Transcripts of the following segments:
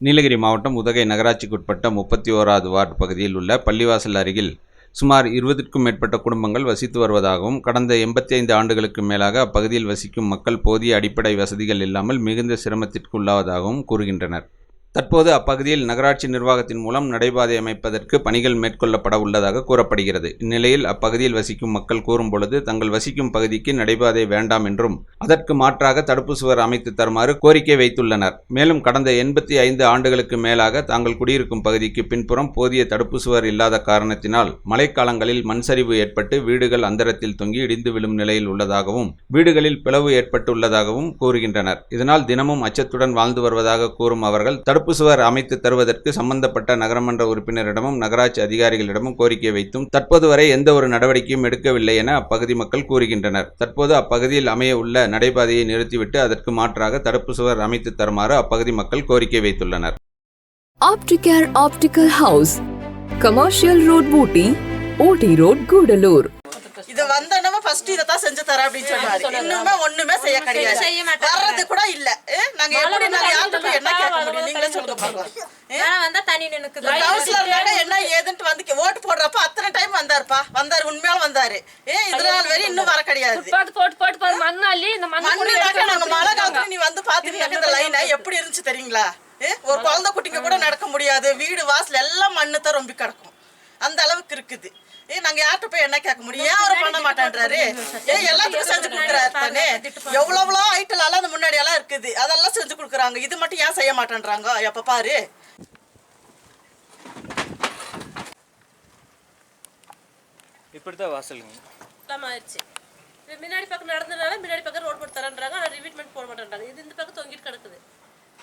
நீலகிரி மாவட்டம் உதகை நகராட்சிக்குட்பட்ட முப்பத்தி ஓராவது வார்டு பகுதியில் உள்ள பள்ளிவாசல் அருகில் சுமார் இருபதுக்கும் மேற்பட்ட குடும்பங்கள் வசித்து வருவதாகவும் கடந்த எண்பத்தி ஐந்து ஆண்டுகளுக்கு மேலாக அப்பகுதியில் வசிக்கும் மக்கள் போதிய அடிப்படை வசதிகள் இல்லாமல் மிகுந்த சிரமத்திற்கு உள்ளாவதாகவும் கூறுகின்றனர். தற்போது அப்பகுதியில் நகராட்சி நிர்வாகத்தின் மூலம் நடைபாதை அமைப்பதற்கு பணிகள் மேற்கொள்ளப்பட உள்ளதாக கூறப்படுகிறது. இந்நிலையில் அப்பகுதியில் வசிக்கும் மக்கள் கூறும்பொழுது தங்கள் வசிக்கும் பகுதிக்கு நடைபாதை வேண்டாம் என்றும் அதற்கு மாற்றாக தடுப்பு சுவர் அமைத்து தருமாறு கோரிக்கை வைத்துள்ளனர். மேலும் கடந்த எண்பத்தி ஐந்து ஆண்டுகளுக்கு மேலாக தாங்கள் குடியிருக்கும் பகுதிக்கு பின்புறம் போதிய தடுப்பு சுவர் இல்லாத காரணத்தினால் மழைக்காலங்களில் மண்சரிவு ஏற்பட்டு வீடுகள் அந்தரத்தில் தொங்கி இடிந்து விழும் நிலையில் உள்ளதாகவும் வீடுகளில் பிளவு ஏற்பட்டுள்ளதாகவும் கூறுகின்றனர். இதனால் தினமும் அச்சத்துடன் வாழ்ந்து வருவதாக கூறும் அவர்கள் தடுப்பு சுவர் அமைத்து தருவதற்கு சம்பந்தப்பட்ட நகரமன்ற உறுப்பினரிடமும் நகராட்சி அதிகாரிகளிடமும் கோரிக்கை வைத்தும் தற்போது வரை எந்த ஒரு நடவடிக்கையும் எடுக்கவில்லை என அப்பகுதி மக்கள் கூறுகின்றனர். தற்போது அப்பகுதியில் அமைய உள்ள நடைபாதையை நிறுத்திவிட்டு அதற்கு மாற்றாக தடுப்பு சுவர் அமைத்து தருமாறு அப்பகுதி மக்கள் கோரிக்கை வைத்துள்ளனர். Opticare Optical House, Commercial Road, Booty, OT Road, Gudalur. இது வந்தனவ ஃபர்ஸ்ட் இதை தான் செஞ்சு தரேன் அப்படின்னு சொன்னாரு இன்னுமே ஒண்ணுமே செய்ய கிடையாது. செய்ய மாட்டாங்க. வர்றது கூட இல்ல. நாங்க எப்படி நாங்க யார்கிட்ட போய் என்ன கேட்க முடியும் நீங்களே சொல்லுங்க பாக்கலாம் நான் வந்தா தண்ணி நினைக்குது என்ன ஏதுன்ட்டு வந்து ஓட்டு போடுறப்ப அத்தனை டைம் வந்தாருப்பா. வந்தாரு உண்மையால வந்தாரு. ஏ இது நாள் வரை இன்னும் வர கிடையாது போட்டு போட்டு போட்டு போட்டு மண்ணு அள்ளி இந்த மண்ணு கூட மண்ணுனாக்க நாங்க மழை காலத்துல நீ வந்து பாத்தீங்கன்னாக்க இந்த லைனை எப்படி இருந்துச்சு தெரியுங்களா? ஒரு குழந்தை குட்டிங்க கூட நடக்க முடியாது. வீடு வாசல் எல்லாம் மண்ணு தான் ரொம்ப கிடக்கும். அந்த அளவுக்கு இருக்குது. ஏ நாங்க யார்கிட்ட போய் என்ன கேட்க முடியும்? ஏன் அவர் பண்ண மாட்டேன்றாரு? ஏ எல்லாத்துக்கும் செஞ்சு கொடுக்குறாரு தானே? எவ்வளவு எவ்வளோ ஐட்டல் எல்லாம் அந்த முன்னாடி எல்லாம் இருக்குது. அதெல்லாம் கொடுக்குறாங்க. இது மட்டும் ஏன் செய்ய மாட்டேன்றாங்க? எப்ப பாரு. இப்படி தான் வாசலுங்க. ஆயிடுச்சு இது முன்னாடி பக்கம் நடந்ததுனால முன்னாடி பக்கம் ரோடு போட்டு தரேன்றாங்க. ஆனால் ரிவீட்மெண்ட் போட மாட்டேன்றாங்க. இது இந்த பக்கம் தொங்கிட்டு கிடக்குது.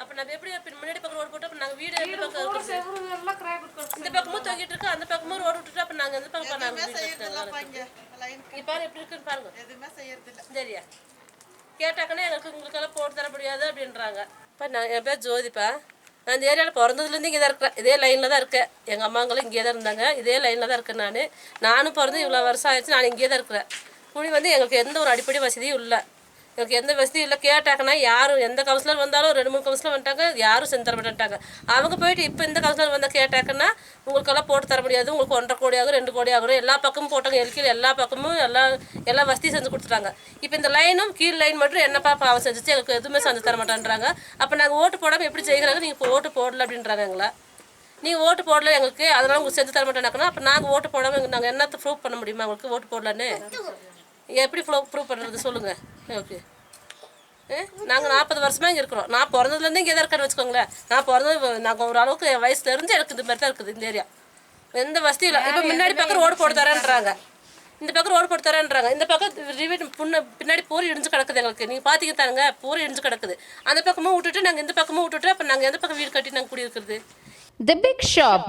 அப்போ நம்ம எப்படி அப்ப முன்னாடி பக்கம் ரோடு போட்டு அப்போ நாங்கள் வீடு எந்த பக்கம் இந்த பக்கமும் தொங்கிட்டு இருக்கு. அந்த பக்கமும் ரோடு விட்டுட்டு அப்போ நாங்கள் எந்த பக்கம் நாங்கள் இப்போ எப்படி இருக்குன்னு பாருங்க. எதுவுமே செய்யறது இல்ல சரியா? கேட்டாக்கன்னா எங்களுக்கு உங்களுக்கெல்லாம் போட்டு தர முடியாது அப்படின்றாங்க. இப்போ நான் என் பேர் ஜோதிப்பா. நான் இந்த ஏரியாவில் பிறந்ததுலேருந்து இங்கே தான் இருக்கிறேன் இதே லைனில் தான் இருக்கேன். எங்கள் அம்மாங்களும் இங்கே தான் இருந்தாங்க. இதே லைனில் தான் இருக்கேன் நான். நானும் பிறந்து இவ்வளோ வருஷம் ஆயிடுச்சு நான் இங்கே தான் இருக்கிறேன். முடி வந்து எங்களுக்கு எந்த ஒரு அடிப்படை வசதியும் இல்லை. எனக்கு எந்த வசதியும் இல்லை. கேட்டாங்கன்னா யாரும் எந்த கவுன்சிலர் வந்தாலும் ரெண்டு மூணு கவுன்சிலர் வந்துட்டாங்க யாரும் செஞ்சு தர மாட்டேன்ட்டாங்க. அவங்க போயிட்டு இப்போ இந்த கவுன்சிலர் வந்தால் கேட்டாங்கன்னா உங்களுக்கெல்லாம் போட்டு தர முடியாது உங்களுக்கு ஒன்றரை கோடி ஆகும் ரெண்டு கோடி ஆகும். எல்லா பக்கமும் போட்டாங்க எல்கியில் எல்லா பக்கமும் எல்லா எல்லா வசதியும் செஞ்சு கொடுத்துட்டாங்க. இப்போ இந்த லைனும் கீழ் லைன் மட்டும் என்னப்பா பாவம் செஞ்சுச்சு எங்களுக்கு எதுவுமே செஞ்சு தர மாட்டேன்றாங்க. அப்போ நாங்கள் ஓட்டு போடாமல் எப்படி செய்கிறாங்க நீங்கள் இப்போ ஓட்டு போடல அப்படின்றாங்க எங்களை. நீங்கள் ஓட்டு போடல எங்களுக்கு அதெல்லாம் உங்களுக்கு செஞ்சு தர மாட்டேனாக்கணும் அப்போ நாங்கள் ஓட்டு போடாமல் நாங்கள் என்னத்தை ப்ரூவ் பண்ண முடியுமா உங்களுக்கு ஓட்டு போடலன்னு? எப்படி ப்ரூவ் ப்ரூவ் பண்ணுறது சொல்லுங்கள் ஓகே. நாங்கள் நாற்பது வருஷமா இங்கே இருக்கிறோம். நான் பிறந்ததுலேருந்து இங்கே தான் இருக்கேன்னு வச்சுக்கோங்களேன். நான் பிறந்தது நாங்கள் ஒரு அளவுக்கு என் வயசுல இருந்து எனக்கு இந்த மாதிரி தான் இருக்குது இந்த ஏரியா. எந்த வசதியும் இல்லை. இப்போ முன்னாடி பக்கம் ரோடு போட்டு தரேன்றாங்க. இந்த பக்கம் ரோடு போட்டு தரேன்றாங்க. இந்த பக்கம் ரிவீட் புண்ண பின்னாடி பூரி இடிஞ்சு கிடக்குது எங்களுக்கு. நீங்கள் பார்த்தீங்க தானுங்க பூரி இடிஞ்சு கிடக்குது. அந்த பக்கமும் விட்டுட்டு நாங்கள் இந்த பக்கமும் விட்டுட்டு அப்போ நாங்கள் எந்த பக்கம் வீடு கட்டி நாங்கள் குடியிருக்கிறது? The big shop